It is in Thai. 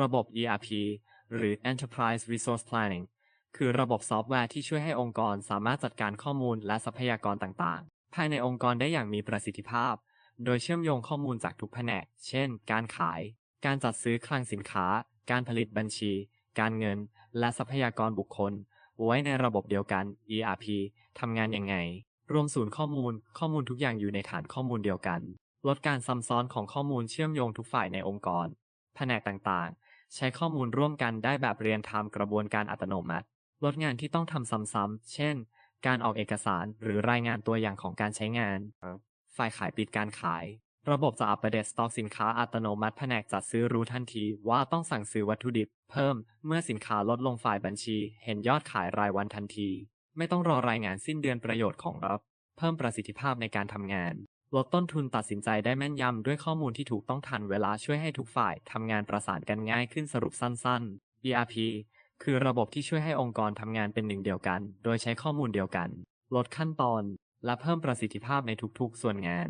ระบบ ERP หรือ Enterprise Resource Planning คือระบบซอฟต์แวร์ที่ช่วยให้องค์กรสามารถจัดการข้อมูลและทรัพยากรต่างๆ ภายในองค์กรได้อย่างมีประสิทธิภาพ โดยเชื่อมโยงข้อมูลจากทุกแผนก เช่น การขาย การจัดซื้อคลังสินค้า การผลิตบัญชี การเงิน และทรัพยากรบุคคล ไว้ในระบบเดียวกัน ERP ทำงานยังไง รวมศูนย์ข้อมูล ข้อมูลทุกอย่างอยู่ในฐานข้อมูลเดียวกัน ลดการซ้ำซ้อนของข้อมูลเชื่อมโยงทุกฝ่ายในองค์กร แผนกต่างๆ ใช้ข้อมูลร่วมกันได้แบบเรียนไทม์กระบวนการอัตโนมัติ ลดงานที่ต้องทำซ้ำๆ เช่น การออกเอกสารหรือรายงานตัวอย่างของการใช้งาน ฝ่ายขายปิดการขาย ระบบจะอัปเดตสต็อกสินค้าอัตโนมัติแผนกจัดซื้อรู้ทันทีว่าต้องสั่งซื้อวัตถุดิบ เพิ่มเมื่อสินค้าลดลงฝ่ายบัญชี เห็นยอดขายรายวันทันที ไม่ต้องรอรายงานสิ้นเดือนประโยชน์ของรับ เพิ่มประสิทธิภาพในการทำงาน ลดต้นทุนตัดสินใจได้แม่นยำด้วยข้อมูลที่ถูกต้องทันเวลาช่วยให้ทุกฝ่ายทำงานประสานกันง่ายขึ้นสรุปสั้น ๆ ERP คือระบบที่ช่วยให้องค์กรทำงานเป็นหนึ่งเดียวกัน โดยใช้ข้อมูลเดียวกัน ลดขั้นตอน และเพิ่มประสิทธิภาพในทุกๆ ส่วนงาน